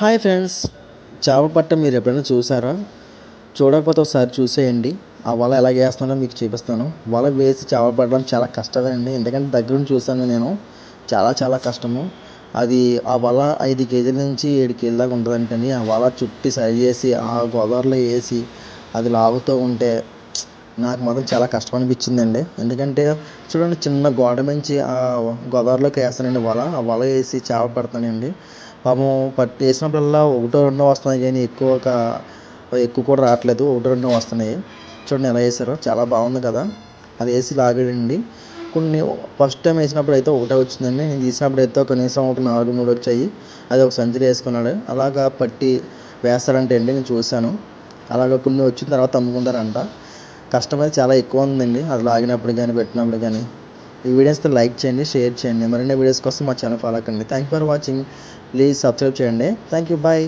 Hi friends చేప పట్ట మీరు ఎప్పుడైనా చూసారా? చూడకపోతే ఒకసారి చూసేయండి. ఆ వల ఎలా వేస్తున్నానో మీకు చూపిస్తాను. వల వేసి చేపలు పట్టడం చాలా కష్టమండి ఎందుకంటే దగ్గర నుంచి చూసాను నేను. చాలా చాలా కష్టము. అది ఆ వల ఐదు కేజీల నుంచి ఏడు కేజీల దాకా ఉంటుందంటండి. ఆ వల చుట్టి సరి చేసి ఆ గోదావరిలో వేసి అది లాగుతూ ఉంటే నాకు మాత్రం చాలా కష్టం అనిపించిందండి ఎందుకంటే చూడండి చిన్న గోడ నుంచి ఆ గోదావరిలోకి వేస్తానండి వల. ఆ వల వేసి చేప పడతానండి. పాపం పట్టి వేసినప్పుడల్లా ఒకటో రెండో వస్తున్నాయి కానీ ఎక్కువ ఎక్కువ కూడా రావట్లేదు. ఒకటో రెండో వస్తున్నాయి. చూడండి ఎలా వేసారో. చాలా బాగుంది కదా. అది వేసి లాగాడండి కొన్ని ఫస్ట్ టైం వేసినప్పుడు అయితే ఒకటే వచ్చిందండి. నేను తీసినప్పుడు అయితే కనీసం ఒక నాలుగు మూడు వచ్చాయి. అది ఒక సంచిలో వేసుకున్నాడు. అలాగా పట్టి వేస్తారంటే అండి నేను చూశాను. అలాగ కొన్ని వచ్చిన తర్వాత అమ్ముకుంటారంట. కష్టం అయితే చాలా ఎక్కువ ఉందండి. అది లాగినప్పుడు కానీ పెట్టినప్పుడు కానీ. ఈ వీడియోస్తో లైక్ చేయండి షేర్ చేయండి. మరిన్ని వీడియోస్ కోసం మా ఛానల్ ఫాలో కండి thank for watching please subscribe చేయండి. Thank you bye